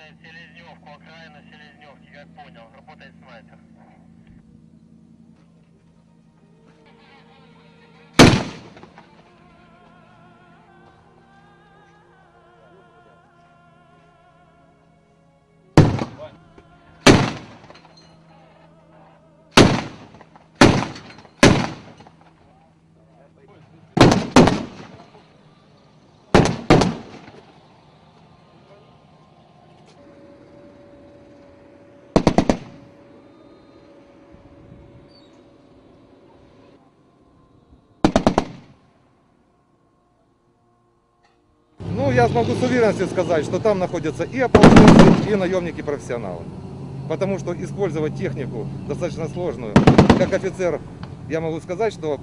Работает Селезневку, окраина Селезневки, как понял. Работает снайпер. Ну, я могу с уверенностью сказать, что там находятся и ополченцы, и наемники-профессионалы. Потому что использовать технику достаточно сложную. Как офицер, я могу сказать, что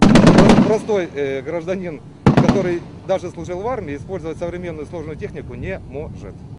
простой э, гражданин, который даже служил в армии, использовать современную сложную технику не может.